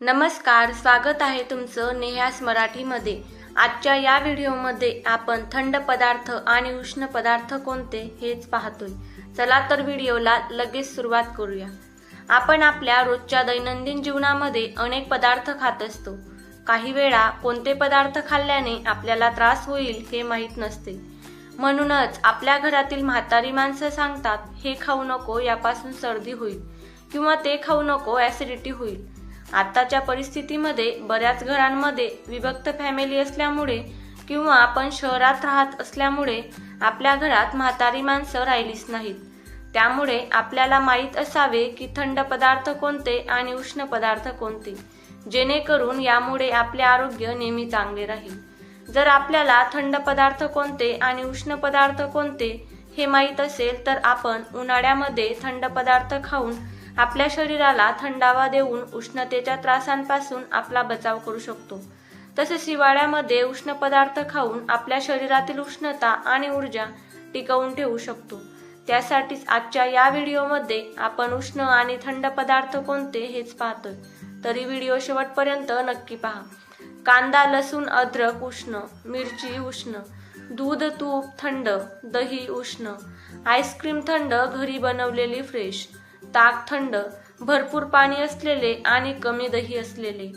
नमस्कार स्वागत आहे तुमचं नेहास मराठीमध्ये. आजच्या या व्हिडिओमध्ये आपण थंड पदार्थ आणि उष्ण पदार्थ कोणते हेच पाहतोय. चला तर व्हिडिओला लगेच सुरुवात करूया. आपण आपल्या रोजच्या दैनंदिन जीवनामध्ये अनेक पदार्थ खात असतो. काही वेळा कोणते पदार्थ खाल्ल्याने आपल्याला त्रास होईल हे माहीत नसते. म्हणूनच आपल्या घरातील म्हातारी माणसं सांगतात हे खाऊ नको यापासून सर्दी होईल. किंवा ते खाऊ नको ॲसिडिटी होईल. आताच्या परिस्थितीमध्ये बऱ्याच घरांमध्ये विभक्त फॅमिली असल्यामुळे किंवा आपण शहरात राहत असल्यामुळे आपल्या घरात म्हातारी माणसं राहिलीच नाहीत. त्यामुळे आपल्याला माहीत असावे की थंड पदार्थ कोणते आणि उष्ण पदार्थ कोणते जेणेकरून यामुळे आपले आरोग्य नेहमी चांगले राहील. जर आपल्याला थंड पदार्थ कोणते आणि उष्ण पदार्थ कोणते हे माहीत असेल तर आपण उन्हाळ्यामध्ये थंड पदार्थ खाऊन आपल्या शरीराला थंडावा देऊन उष्णतेच्या त्रासांपासून आपला बचाव करू शकतो. तसेच हिवाळ्यामध्ये उष्ण पदार्थ खाऊन आपल्या शरीरातील उष्णता आणि ऊर्जा टिकवून ठेवू शकतो. त्यासाठीच आजच्या या व्हिडिओमध्ये आपण उष्ण आणि थंड पदार्थ कोणते हेच पाहतोय. तरी व्हिडिओ शेवटपर्यंत नक्की पहा. कांदा लसूण अद्रक उष्ण मिरची उष्ण दूध तूप थंड दही उष्ण आईस्क्रीम थंड घरी बनवलेली फ्रेश ताक थंड भरपूर पाणी असलेले आणि कमी दही असलेले.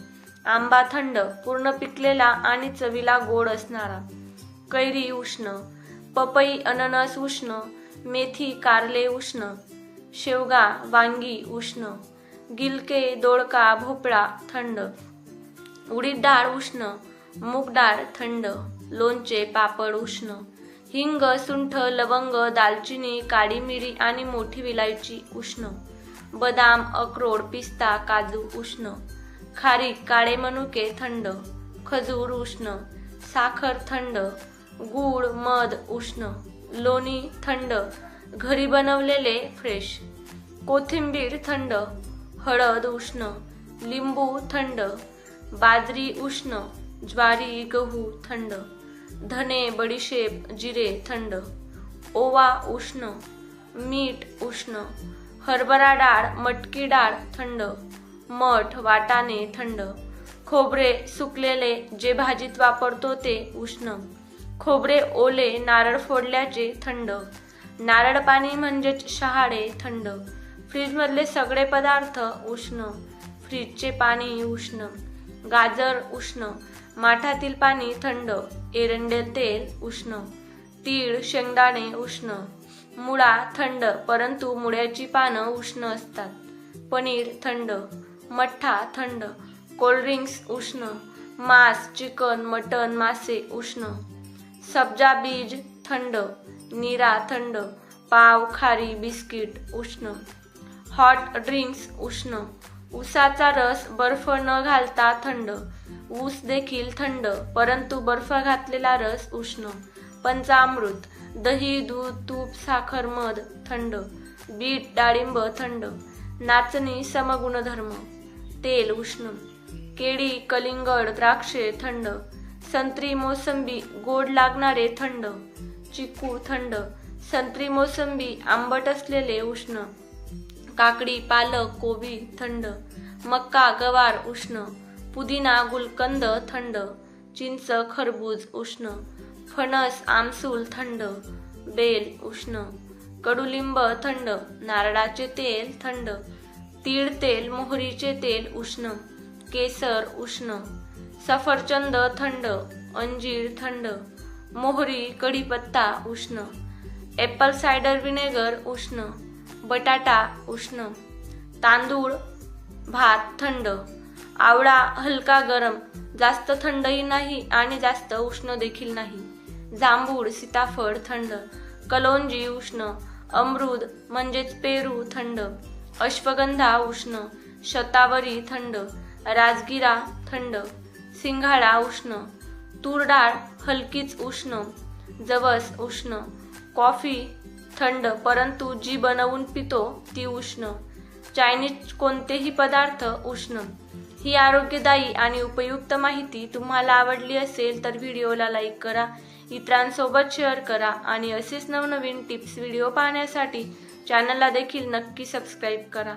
आंबा थंड पूर्ण पिकलेला आणि चवीला गोड असणारा. कैरी उष्ण पपई अननस उष्ण मेथी कारले उष्ण शेवगा वांगी उष्ण गिलके दोडका भोपळा थंड. उडीद डाळ उष्ण मूग डाळ थंड लोणचे पापड उष्ण. हिंग सुंठ लवंग दालचिनी काळी मिरी आणि मोठी विलायची उष्ण बदाम अक्रोड पिस्ता काजू उष्ण खारीक काळे मनुके थंड खजूर उष्ण साखर थंड गूळ मध उष्ण लोणी थंड घरी बनवलेले फ्रेश कोथिंबीर थंड हळद उष्ण लिंबू थंड बाजरी उष्ण ज्वारी गहू थंड. धने बडीशेप जिरे थंड. ओवा उष्ण. मीठ उष्ण. हरभरा डाळ मटकी डाळ थंड. मठ वाटाणे थंड. खोबरे सुकलेले जे भाजीत वापरतो ते उष्ण. खोबरे ओले नारळ फोडल्याचे थंड. नारळ पाणी म्हणजेच शहाळे थंड. फ्रीजमधले सगळे पदार्थ उष्ण. फ्रीजचे पाणी उष्ण. गाजर उष्ण. माठातील पाणी थंड एरंडे तेल उष्ण तीळ शेंगदाणे उष्ण. मुळा थंड परंतु मुळ्याची पानं उष्ण असतात. पनीर थंड मठ्ठा थंड कोल्ड्रिंक्स उष्ण मांस चिकन मटन मासे उष्ण. सब्जा बीज थंड नीरा थंड पाव खारी बिस्किट उष्ण. हॉट ड्रिंक्स उष्ण. ऊसाचा रस बर्फ न घालता थंड. ऊस देखील थंड परंतु बर्फ घातलेला रस उष्ण. पंचामृत दही दूध तूप साखर मध थंड. बीट डाळिंब थंड. नाचणी समगुणधर्म. तेल उष्ण. केळी कलिंगड द्राक्षे थंड. संत्री मोसंबी गोड लागणारे थंड. चिकू थंड. संत्री मोसंबी आंबट असलेले उष्ण. काकडी पालक कोबी थंड मक्का गवार उष्ण पुदिना गुलकंद थंड चिंच खरबूज उष्ण फणस आमसूल थंड बेल उष्ण कडुलिंब थंड नारळाचे तेल थंड तीळ तेल मोहरीचे तेल उष्ण केसर उष्ण सफरचंद थंड अंजीर थंड मोहरी कढीपत्ता उष्ण ॲपल सायडर व्हिनेगर उष्ण बटाटा उष्ण तांदूळ भात थंड आवळा हलका गरम जास्त थंडही नाही आणि जास्त उष्ण देखील नाही. जांभूळ सीताफळ थंड कलोंजी उष्ण अमृद म्हणजेच पेरू थंड अश्वगंधा उष्ण शतावरी थंड राजगिरा थंड सिंघाडा उष्ण तूर डाळ हलकीच उष्ण जवस उष्ण कॉफी थंड परंतु जी बनवून पितो ती उष्ण. चायनीज कोणतेही पदार्थ उष्ण. ही आरोग्यदायी आणि उपयुक्त माहिती तुम्हाला आवडली असेल तर व्हिडिओला लाईक करा इतरांसोबत शेअर करा आणि असेच नवनवीन टिप्स व्हिडिओ पाहण्यासाठी चॅनलला देखील नक्की सबस्क्राईब करा.